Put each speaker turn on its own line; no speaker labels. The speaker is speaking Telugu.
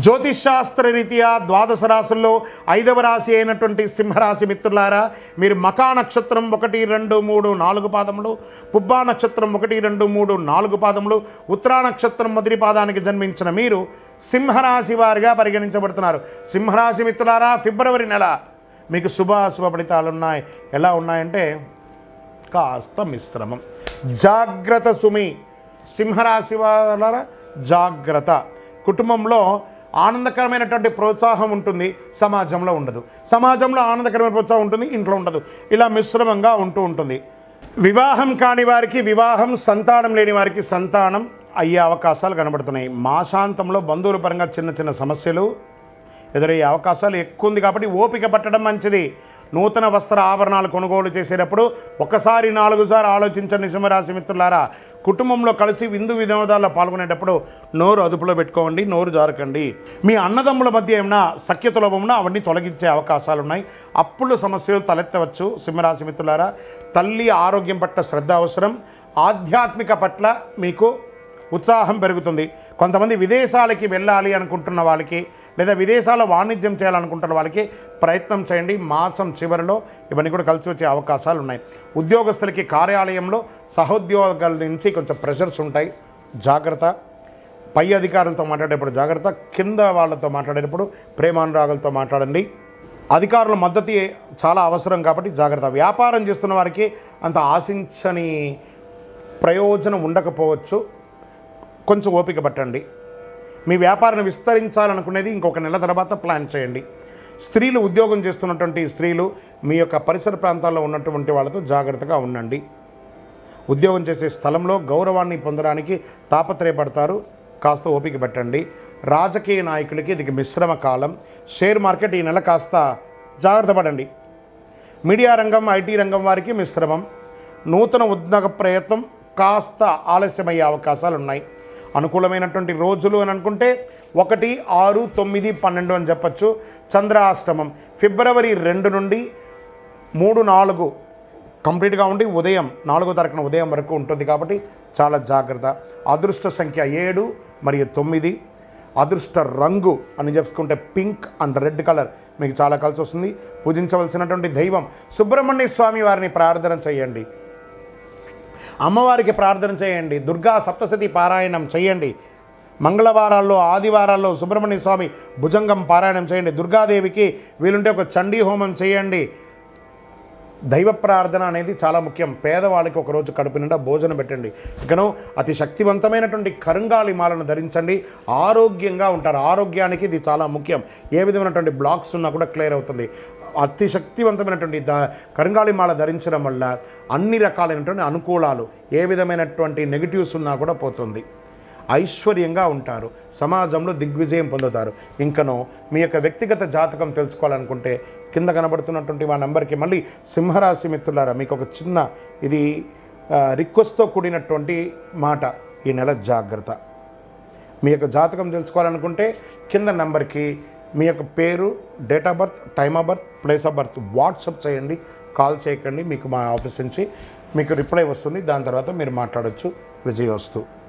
జ్యోతిష్శాస్త్ర రీత్యా ద్వాదశ రాశుల్లో ఐదవ రాశి అయినటువంటి సింహరాశి మిత్రులారా మీరు మకా నక్షత్రం ఒకటి రెండు మూడు నాలుగు పాదములు పుబ్బా నక్షత్రం ఒకటి రెండు మూడు నాలుగు పాదములు ఉత్తరా నక్షత్రం మొదటి పాదానికి జన్మించిన మీరు సింహరాశి వారిగా పరిగణించబడుతున్నారు. సింహరాశి మిత్రులారా ఫిబ్రవరి నెల మీకు శుభ ఫలితాలు ఉన్నాయి. ఎలా ఉన్నాయంటే కాస్త మిశ్రమం. జాగ్రత్త సుమి. సింహరాశి వాళ్ళ జాగ్రత్త. కుటుంబంలో ఆనందకరమైనటువంటి ప్రోత్సాహం ఉంటుంది సమాజంలో ఉండదు. సమాజంలో ఆనందకరమైన ప్రోత్సాహం ఉంటుంది ఇంట్లో ఉండదు. ఇలా మిశ్రమంగా ఉంటూ ఉంటుంది. వివాహం కాని వారికి వివాహం సంతానం లేని వారికి సంతానం అయ్యే అవకాశాలు కనబడుతున్నాయి. మాసాంతంలో బంధువుల పరంగా చిన్న చిన్న సమస్యలు ఎదురయ్యే అవకాశాలు ఎక్కువ ఉంది కాబట్టి ఓపిక పట్టడం మంచిది. నూతన వస్త్ర ఆభరణాలు కొనుగోలు చేసేటప్పుడు ఒకసారి నాలుగు సార్లు ఆలోచించండి సింహరాశి మిత్రులారా. కుటుంబంలో కలిసి విందు వినోదాల్లో పాల్గొనేటప్పుడు నోరు అదుపులో పెట్టుకోండి నోరు జారకండి. మీ అన్నదమ్ముల మధ్య ఏమైనా సఖ్యత అవన్నీ తొలగించే అవకాశాలు ఉన్నాయి అప్పుల సమస్యలు తలెత్తవచ్చు. సింహరాశి మిత్రులారా తల్లి ఆరోగ్యం పట్ల శ్రద్ధ అవసరం. ఆధ్యాత్మిక పట్ల మీకు ఉత్సాహం పెరుగుతుంది. కొంతమంది విదేశాలకి వెళ్ళాలి అనుకుంటున్న వాళ్ళకి లేదా విదేశాల్లో వాణిజ్యం చేయాలనుకుంటున్న వాళ్ళకి ప్రయత్నం చేయండి. మాసం చివరిలో ఇవన్నీ కూడా కలిసి వచ్చే అవకాశాలు ఉన్నాయి. ఉద్యోగస్తులకి కార్యాలయంలో సహోద్యోగాల నుంచి కొంచెం ప్రెషర్స్ ఉంటాయి. జాగ్రత్త. పై అధికారులతో మాట్లాడేటప్పుడు జాగ్రత్త. కింద వాళ్ళతో మాట్లాడేటప్పుడు ప్రేమానురాగులతో మాట్లాడండి. అధికారుల మద్దతు చాలా అవసరం కాబట్టి జాగ్రత్త. వ్యాపారం చేస్తున్న వారికి అంత ఆశించని ప్రయోజనం ఉండకపోవచ్చు. కొంచెం ఓపిక పట్టండి. మీ వ్యాపారాన్ని విస్తరించాలనుకునేది ఇంకొక నెల తర్వాత ప్లాన్ చేయండి. స్త్రీలు ఉద్యోగం చేస్తున్నటువంటి స్త్రీలు మీ యొక్క పరిసర ప్రాంతాల్లో ఉన్నటువంటి వాళ్ళతో జాగ్రత్తగా ఉండండి. ఉద్యోగం చేసే స్థలంలో గౌరవాన్ని పొందడానికి తాపత్రయపడతారు. కాస్త ఓపిక పెట్టండి. రాజకీయ నాయకులకి ఇది మిశ్రమ కాలం. షేర్ మార్కెట్ ఈ నెల కాస్త జాగ్రత్త పడండి. మీడియా రంగం ఐటీ రంగం వారికి మిశ్రమం. నూతన ఉద్యోగ ప్రయత్నం కాస్త ఆలస్యమయ్యే అవకాశాలు ఉన్నాయి అనుకూలమైనటువంటి రోజులు అని అనుకుంటే ఒకటి ఆరు తొమ్మిది పన్నెండు అని చెప్పచ్చు. చంద్రాష్టమం ఫిబ్రవరి రెండు నుండి మూడు నాలుగు. కంప్లీట్గా ఉండి ఉదయం నాలుగో తారీఖున ఉదయం వరకు ఉంటుంది కాబట్టి చాలా జాగ్రత్త. అదృష్ట సంఖ్య ఏడు మరియు తొమ్మిది. అదృష్ట రంగు అని చెప్పుకుంటే పింక్ అండ్ రెడ్ కలర్ మీకు చాలా కలిసి వస్తుంది. పూజించవలసినటువంటి దైవం సుబ్రహ్మణ్య స్వామి వారిని ప్రార్థన చేయండి. అమ్మవారికి ప్రార్థన చేయండి. దుర్గా సప్తశతి పారాయణం చేయండి. మంగళవారాల్లో ఆదివారాల్లో సుబ్రహ్మణ్య స్వామి భుజంగం పారాయణం చేయండి. దుర్గాదేవికి వీలుంటే ఒక చండీ హోమం చేయండి. దైవ ప్రార్థన అనేది చాలా ముఖ్యం. పేదవాళ్ళకి ఒకరోజు కడుపు నిండా భోజనం పెట్టండి. ఇకను అతి శక్తివంతమైనటువంటి కరుంగాలి మాలను ధరించండి. ఆరోగ్యంగా ఉంటారు. ఆరోగ్యానికి ఇది చాలా ముఖ్యం. ఏ విధమైనటువంటి బ్లాక్స్ ఉన్నా కూడా క్లియర్ అవుతుంది. అతి శక్తివంతమైనటువంటి ద కరంగాళిమాల ధరించడం వల్ల అన్ని రకాలైనటువంటి అనుకూలాలు ఏ విధమైనటువంటి నెగిటివ్స్ ఉన్నా కూడా పోతుంది. ఐశ్వర్యంగా ఉంటారు. సమాజంలో దిగ్విజయం పొందుతారు. ఇంకనో మీ యొక్క వ్యక్తిగత జాతకం తెలుసుకోవాలనుకుంటే కింద కనబడుతున్నటువంటి మా నెంబర్కి మళ్ళీ సింహరాశి మిత్రులారా మీకు ఒక చిన్న ఇది రిక్వెస్ట్తో కూడినటువంటి మాట ఈ నెల జాగ్రత్త. మీ యొక్క జాతకం తెలుసుకోవాలనుకుంటే కింద నెంబర్కి మీ యొక్క పేరు date of birth time of birth place of birth WhatsApp చేయండి కాల్ చేయకండి మీకు మా ఆఫీస్ నుంచి మీకు రిప్లై వస్తుంది. దాని తర్వాత మీరు మాట్లాడొచ్చు. విజయవస్తు.